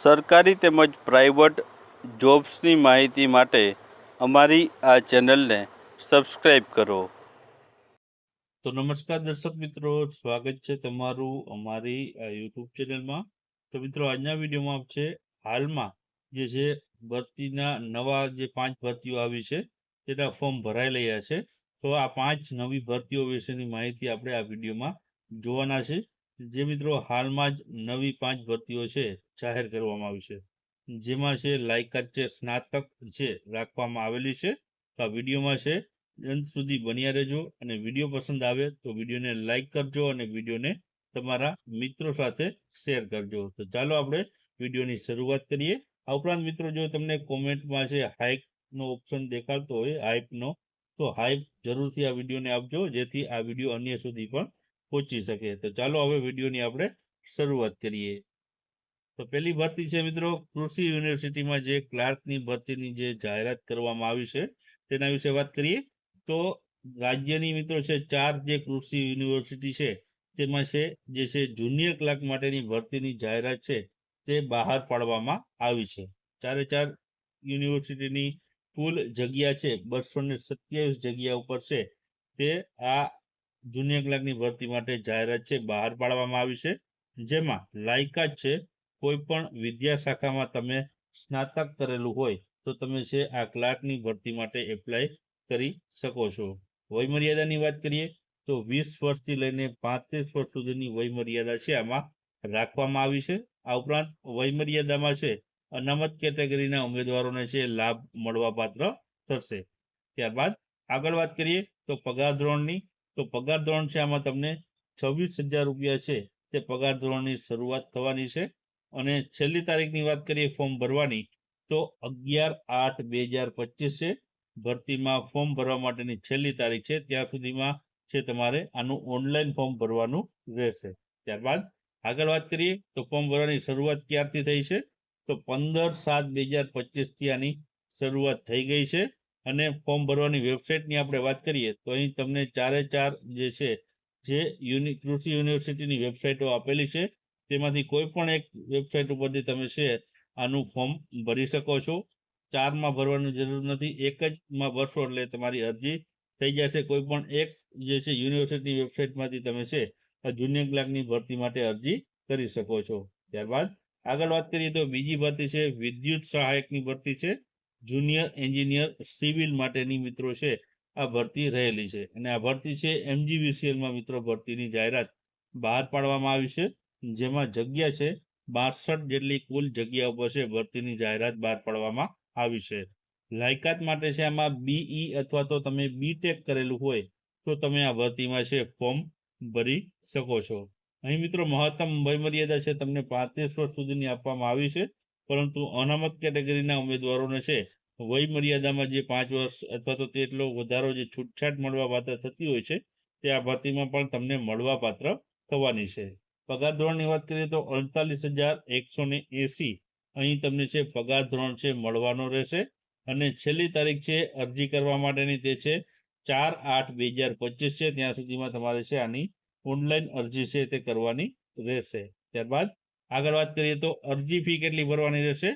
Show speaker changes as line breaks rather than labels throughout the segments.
સરકારી તેમજ પ્રાઇવેટ જોબ્સની માહિતી માટે અમારી આ ચેનલને સબસ્ક્રાઇબ કરો.
તો નમસ્કાર દર્શક મિત્રો, સ્વાગત છે તમારું અમારી યુટ્યુબ ચેનલમાં. તો મિત્રો, આજના વિડીયોમાં છે, હાલમાં જે છે, ભરતીના નવા જે પાંચ ભરતીઓ આવી છે, તેના ફોર્મ ભરાઈ રહ્યા છે. તો આ પાંચ નવી ભરતીઓ વિશેની માહિતી આપણે આ વિડીયોમાં જોવાના છે. જે મિત્રો, હાલમાં જ નવી પાંચ ભરતીઓ છે જાહેર કરવામાં આવી છે. જેમાં છે, લાયકાત છે સ્નાતક છે રાખવામાં આવેલી છે, તો આ વિડીયોમાં છે, અંત સુધી બન્યા રહેજો અને વીડિયો પસંદ આવે તો વિડીયોને લાઇક કરજો અને વિડીયોને તમારા મિત્રો સાથે શેર કરજો. તો ચાલો આપણે વિડીયોની શરૂઆત કરીએ. આ ઉપરાંત મિત્રો, જો તમને કોમેન્ટમાં છે હાઇકનો ઓપ્શન દેખાડતો હોય હાઇપનો તો હાઇપ જરૂરથી આ વિડીયોને આપજો, જેથી આ વીડિયો અન્ય સુધી પણ પહોંચી શકે. તો ચાલો હવે વિડીયોની આપણે શરૂઆત કરીએ. તો પહેલી ભરતી છે મિત્રો કૃષિ યુનિવર્સિટીમાં જે ક્લાર્કની ભરતીની જે જાહેરાત કરવામાં આવી છે, તેના વિશે વાત કરીએ. તો રાજ્યની મિત્રો છે ચાર જે કૃષિ યુનિવર્સિટી છે, તેમાં છે જે છે જુનિયર ક્લાર્ક માટેની ભરતીની જાહેરાત છે, તે બહાર પાડવામાં આવી છે. ચારે ચાર યુનિવર્સિટીની કુલ જગ્યા છે, બસો ને સત્યાવીસ જગ્યા ઉપર છે, તે આ જુનિયર ક્લાર્કની ભરતી માટે જાહેરાત છે, બહાર પાડવામાં આવી છે. જેમાં લાયકાત છે કોઈ પણ વિદ્યા શાખામાં તમે સ્નાતક કરેલું હોય, તો તમે છે આ ક્લાર્કની ભરતી માટે એપ્લાય કરી શકો છો. વયમર્યાદાની વાત કરીએ, તો વીસ વર્ષથી લઈને પાંત્રીસ વર્ષ સુધીની વયમર્યાદા છે આમાં રાખવામાં આવી છે. આ ઉપરાંત વયમર્યાદામાં છે, અનામત કેટેગરીના ઉમેદવારોને છે લાભ મળવાપાત્ર થશે. ત્યારબાદ આગળ વાત કરીએ, તો પગાર ધોરણની, તો પગાર ધોરણ છે આમાં તમને છવ્વીસ હજાર રૂપિયા છે. તે પગાર ધોરણની શરૂઆત થવાની છે. અને છેલ્લી તારીખની વાત કરીએ ફોર્મ ભરવાની, તો અગિયાર આઠ બે હજાર પચીસ છે ભરતીમાં ફોર્મ ભરવા માટેની છેલ્લી તારીખ છે. ત્યાં સુધીમાં છે તમારે આનું ઓનલાઈન ફોર્મ ભરવાનું રહેશે. ત્યારબાદ આગળ વાત કરીએ, તો ફોર્મ ભરવાની શરૂઆત ક્યારથી થઈ છે? તો પંદર સાત બે હજાર પચીસથી આની શરૂઆત થઈ ગઈ છે. અને ફોર્મ ભરવાની વેબસાઇટની આપણે વાત કરીએ, તો અહીં તમને ચારે ચાર જે છે, જે યુનિ, કૃષિ યુનિવર્સિટીની વેબસાઇટો આપેલી છે. તેમાંથી કોઈ પણ એક વેબસાઇટ ઉપરથી તમે છે આનું ફોર્મ ભરી શકો છો. ચારમાં ભરવાની જરૂર નથી, એક જ માં ભરશો એટલે તમારી અરજી થઈ જશે. કોઈ પણ એક જે છે યુનિવર્સિટી વેબસાઇટમાંથી તમે છે આ જુનિયર ક્લાર્કની ભરતી માટે અરજી કરી શકો છો. ત્યારબાદ આગળ વાત કરીએ તો બીજી ભરતી છે, વિદ્યુત સહાયકની ભરતી છે. જુનિયર એન્જિનિયર સિવિલ માટેની મિત્રો છે, આ ભરતી રહેલી છે. અને આ ભરતી છે એમજીવીસીએલમાં મિત્રો ભરતીની જાહેરાત બહાર પાડવામાં આવી છે. જેમાં જગ્યા છે બાસઠ જેટલી કુલ જગ્યા ઉપર છે ભરતીની જાહેરાત બહાર પાડવામાં આવી છે. લાયકાત માટે છે આમાં બીઈ અથવા તો તમે બીટેક કરેલું હોય તો તમે આ ભરતીમાં છે ફોર્મ ભરી શકો છો. અહીં મિત્રો મહત્તમ વય મર્યાદા છે તમને પાંત્રીસ વર્ષ સુધીની આપવામાં આવી છે, પરંતુ અનામત કેટેગરીના ઉમેદવારોને છે વય મર્યાદામાં જે પાંચ વર્ષ અથવા તો તેટલો વધારો જે છૂટછાટ મળવા પાત્ર થતી હોય છે તે આ ભરતીમાં પણ તમને મળવા પાત્ર થવાની છે. પગાર ધોરણની વાત કરીએ તો અડતાલીસ હજાર એકસો ને એસી અહીં તમને છે પગાર ધોરણ છે મળવાનો રહેશે. અને છેલ્લી તારીખ છે અરજી કરવા માટેની તે છે ચાર આઠ બે હજાર પચીસ છે. ત્યાં સુધીમાં તમારે છે આની ઓનલાઈન અરજી છે તે કરવાની રહેશે. ત્યારબાદ આગળ વાત કરીએ તો અરજી ફી કેટલી ભરવાની રહેશે?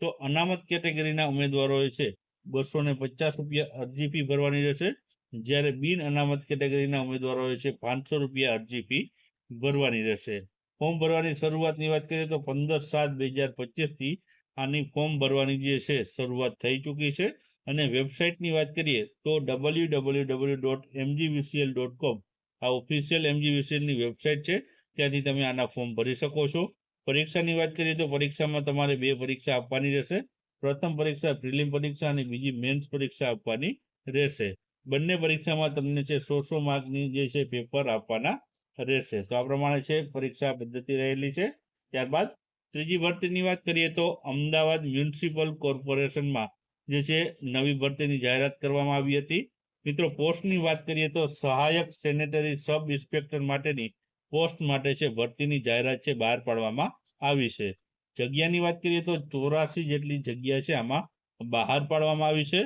તો અનામત કેટેગરીના ઉમેદવારોએ છે બસો ને પચાસ રૂપિયા અરજી ફી ભરવાની રહેશે. જ્યારે બિન અનામત કેટેગરીના ઉમેદવારોએ છે પાંચસો રૂપિયા અરજી ફી ભરવાની રહેશે. ફોર્મ ભરવાની શરૂઆતની વાત કરીએ તો પંદર સાત બે હજાર પચીસથી આની ફોર્મ ભરવાની જે છે શરૂઆત થઈ ચૂકી છે. અને વેબસાઇટની વાત કરીએ તો W W W dot MGVCL dot com આ ઓફિશિયલ એમજીવીસીએલની વેબસાઇટ છે. ત્યાંથી તમે આના ફોર્મ ભરી શકો છો. પરીક્ષાની વાત કરીએ તો પરીક્ષામાં તમારે બે પરીક્ષા આપવાની રહેશે. પ્રથમ પરીક્ષા પ્રિલિમ પરીક્ષા અને બીજી મેન્સ પરીક્ષા આપવાની રહેશે. બંને પરીક્ષામાં તમને છે સો સો માર્કની જે છે પેપર આપવાના રહેશે તો આ પ્રમાણે છે, પરીક્ષા પદ્ધતિ રહેલી છે. ત્યારબાદ ત્રીજી ભરતીની વાત કરીએ તો અમદાવાદ મ્યુનિસિપલ કોર્પોરેશનમાં જે છે, નવી ભરતીની જાહેરાત કરવામાં આવી હતી. મિત્રો, પોસ્ટની વાત કરીએ તો સહાયક સેનેટરી સબ ઇન્સ્પેક્ટર માટેની પોસ્ટ માટે છે, ભરતીની જાહેરાત છે, બહાર પાડવામાં આવી છે. જગ્યાની વાત કરીએ તો ચોરાસી જેટલી જગ્યા છે, આમાં બહાર પાડવામાં આવી છે.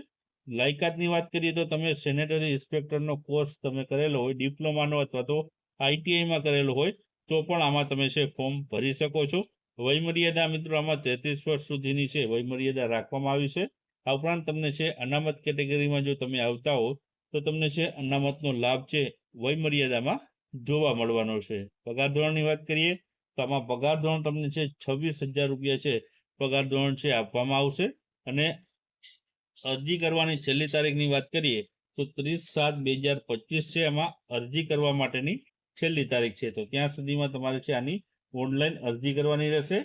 લાયકાતની વાત કરીએ તો તમે સેનેટરી ઇન્સ્પેક્ટરનો કોર્સ તમે કરેલો હોય, ડિપ્લોમાનો અથવા તો આઈટીઆઈમાં કરેલો હોય, તો પણ આમાં તમે છે ફોર્મ ભરી શકો છો. વયમર્યાદા મિત્રો, આમાં તેત્રીસ વર્ષ સુધીની છે વયમર્યાદા રાખવામાં આવી છે. આ ઉપરાંત તમને છે અનામત કેટેગરીમાં જો તમે આવતા હો તો તમને છે અનામતનો લાભ છે વયમર્યાદામાં જોવા મળવાનો છે. પગાર ધોરણની વાત કરીએ, તો આમાં પગાર ધોરણ તમને છે છવ્વીસ હજાર રૂપિયા છે પગાર ધોરણ છે આપવામાં આવશે. અને અરજી કરવાની છેલ્લી તારીખની વાત કરીએ, તો ત્રીસ સાત બે હજાર પચીસ છે એમાં અરજી કરવા માટેની છેલ્લી તારીખ છે. તો ત્યાં સુધીમાં તમારે છે આની ઓનલાઈન અરજી કરવાની રહેશે.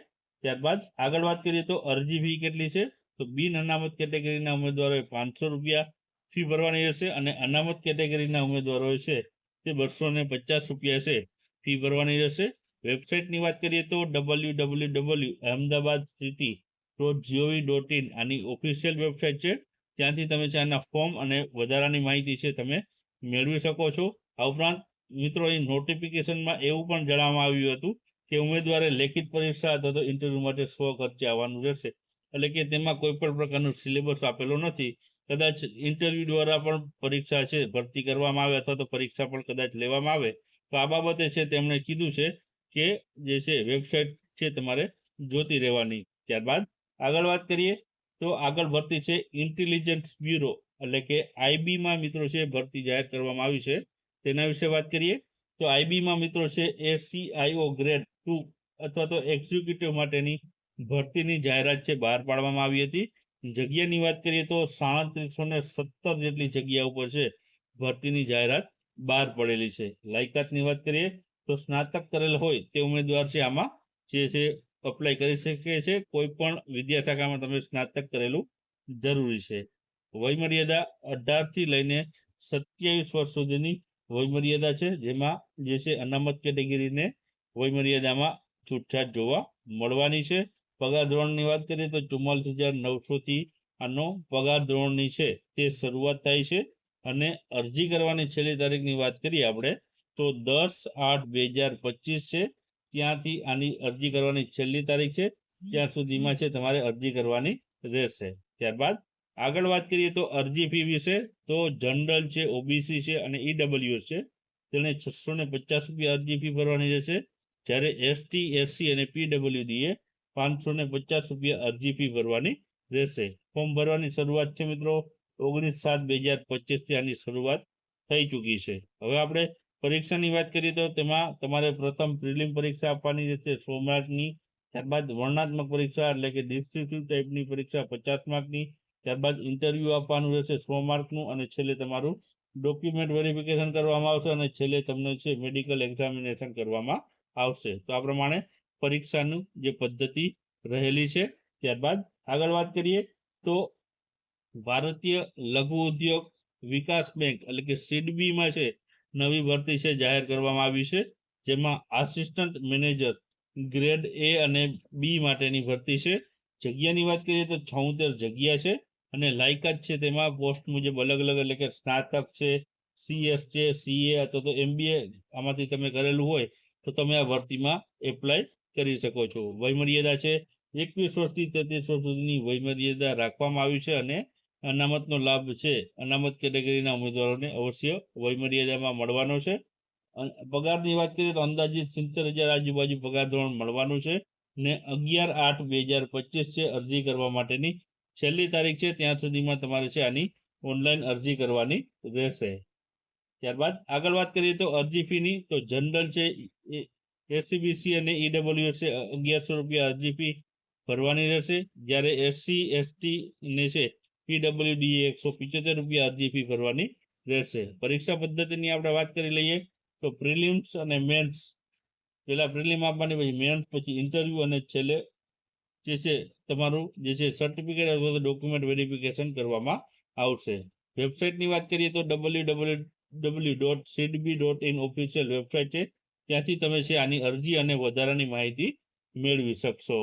ત્યારબાદ આગળ વાત કરીએ તો અરજી ફી કેટલી છે? તો બિન અનામત કેટેગરીના ઉમેદવારોએ પાંચસો રૂપિયા ફી ભરવાની રહેશે અને અનામત કેટેગરીના ઉમેદવારોએ છે તે બસો ને પચાસ રૂપિયા છે ફી ભરવાની રહેશે. વેબસાઇટની વાત કરીએ તો W W W Ahmedabad city dot GOV dot in આની ઓફિશિયલ વેબસાઇટ છે. ત્યાંથી તમે છે આના ફોર્મ અને વધારાની માહિતી છે તમે મેળવી શકો છો. આ ઉપરાંત મિત્રો અહીં નોટિફિકેશનમાં એવું પણ જણાવવામાં આવ્યું હતું કે ઉમેદવારે લેખિત પરીક્ષા અથવા તો ઇન્ટરવ્યૂ માટે સ્વ ખર્ચે આવવાનું રહેશે. એટલે કે તેમાં કોઈ પણ પ્રકારનું સિલેબસ આપેલો નથી. કદાચ ઇન્ટરવ્યૂ દ્વારા પણ પરીક્ષા છે, ભરતી કરવામાં આવે અથવા તો પરીક્ષા પણ કદાચ લેવામાં આવે. તો આ બાબતે છે તેમણે કીધું છે કે જે છે વેબસાઇટ છે તમારે જોતી રહેવાની. ત્યારબાદ આગળ વાત કરીએ તો આગળ ભરતી છે ઇન્ટેલિજન્સ બ્યુરો એટલે કે આઈબીમાં મિત્રો છે, ભરતી જાહેર કરવામાં આવી છે. તેના વિશે વાત કરીએ, તો આઈબીમાં મિત્રો છે એ સીઆઈઓ ગ્રેડ ટુ અથવા તો એક્ઝિક્યુટિવ માટેની ભરતીની જાહેરાત છે, બહાર પાડવામાં આવી હતી. જગ્યાની વાત કરીએ તો સાડત્રીસો ને સત્તર જેટલી જગ્યા ઉપર છે ભરતીની જાહેરાત બહાર પડેલી છે. લાયકાતની વાત કરીએ તો સ્નાતક કરેલ હોય તે ઉમેદવાર છે આમાં જે છે અપ્લાય કરી શકે છે. કોઈ પણ વિદ્યાશાખામાં તમે સ્નાતક કરેલું જરૂરી છે. વયમર્યાદા અઢારથી લઈને સત્યાવીસ વર્ષ સુધીની વયમર્યાદા છે, જેમાં જે છે અનામત કેટેગરીને વયમર્યાદામાં છૂટછાટ જોવા મળવાની છે. પગાર ધોરણની વાત કરીએ તો ચુમ્માલીસ હજાર નવસોથી આનો પગાર ધોરણની છે તે શરૂઆત થાય છે અને અરજી કરવાની છેલ્લી તારીખની વાત કરીએ આપણે તો દસ આઠ બે હજાર પચીસ છે, ત્યાંથી આની અરજી કરવાની છેલ્લી તારીખ છે, ત્યાં સુધીમાં છે, તમારે અરજી કરવાની રહેશે. ત્યારબાદ આગળ વાત કરીએ તો અરજી ફી વિશે, તો જનરલ છે, ઓબીસી છે અને ઈડબ્લ્યુએસ છે. તેને છસો ને પચાસ રૂપિયા અરજી ફી ભરવાની રહેશે. જ્યારે એસટી, એસસી અને પીડબ્લ્યુડી એ પાંચસો ને પચાસ રૂપિયા અરજી ફી ભરવાની રહેશે. ફોર્મ ભરવાની શરૂઆત છે મિત્રો ઓગણીસ સાત બે હજાર પચીસથી આની શરૂઆત થઈ ચૂકી છે. હવે આપણે પરીક્ષાની વાત કરીએ તો તેમાં તમારે પ્રથમ પ્રિલિમ પરીક્ષા આપવાની રહેશે સો માર્કની ત્યારબાદ વર્ણનાત્મક પરીક્ષા એટલે કે ડિસ્ટ્રિક્ટિવ ટાઈપની પરીક્ષા પચાસ માર્કની ત્યારબાદ ઇન્ટરવ્યુ આપવાનું રહેશે સો માર્કનું અને છેલ્લે તમારું ડોક્યુમેન્ટ વેરિફિકેશન કરવામાં આવશે અને છેલ્લે તમને છે મેડિકલ એક્ઝામિનેશન કરવામાં આવશે. તો આ પ્રમાણે પરીક્ષાનું જે પદ્ધતિ રહેલી છે. ત્યારબાદ આગળ વાત કરીએ તો ભારતીય લઘુ ઉદ્યોગ વિકાસ બેંક એટલે કે સીડબીમાં છે, નવી ભરતી છે, જાહેર કરવામાં આવી છે. જેમાં આસિસ્ટન્ટ મેનેજર ગ્રેડ એ અને બી માટેની ભરતી છે. જગ્યાની વાત કરીએ તો છોતેર જગ્યા છે. અને લાયકાત છે તેમાં પોસ્ટ મુજબ અલગ અલગ, એટલે કે સ્નાતક છે સીએસ છે સીએ અથવા તો એમબીએ આમાંથી તમે કરેલું હોય તો તમે આ ભરતીમાં એપ્લાય કરી શકો છો. વયમર્યાદા છે એકવીસ વર્ષથી તેત્રીસ વર્ષ સુધીની વયમર્યાદા રાખવામાં આવી છે અને અનામતનો લાભ છે. અનામત કેટેગરીના ઉમેદવારોને અવશ્ય વયમર્યાદામાં મળવાનો છે. પગારની વાત કરીએ તો અંદાજિત સિત્તેર હજાર આજુબાજુ પગાર ધોરણ મળવાનું છે ને અગિયાર આઠ બે હજાર પચીસ છે અરજી કરવા માટેની છેલ્લી તારીખ છે, ત્યાં સુધીમાં તમારે છે આની ઓનલાઈન અરજી કરવાની રહેશે. ત્યારબાદ આગળ વાત કરીએ તો અરજી ફીની તો જનરલ છે એસસીબીસી અને ઈડબ્લ્યુ છે, અગિયારસો રૂપિયા અરજી ફી ભરવાની રહેશે. જ્યારે એસસી એસટી ને છે પીડબ્લ્યુડી એકસો પિચોતેર રૂપિયા અરજી ફી ભરવાની રહેશે. પરીક્ષા પદ્ધતિની આપણે વાત કરી લઈએ, તો પ્રિલિમ્સ અને મેન્સ પહેલાં પ્રિલિમ આપવાની, પછી મેન્સ પછી ઇન્ટરવ્યૂ અને છેલ્લે જે છે તમારું જે છે સર્ટિફિકેટ અથવા તો ડોક્યુમેન્ટ વેરિફિકેશન કરવામાં આવશે. વેબસાઇટની વાત કરીએ તો W W W dot SIDBI dot in official website છે. ત્યાંથી તમે છે આની અરજી અને વધારાની માહિતી મેળવી શકશો.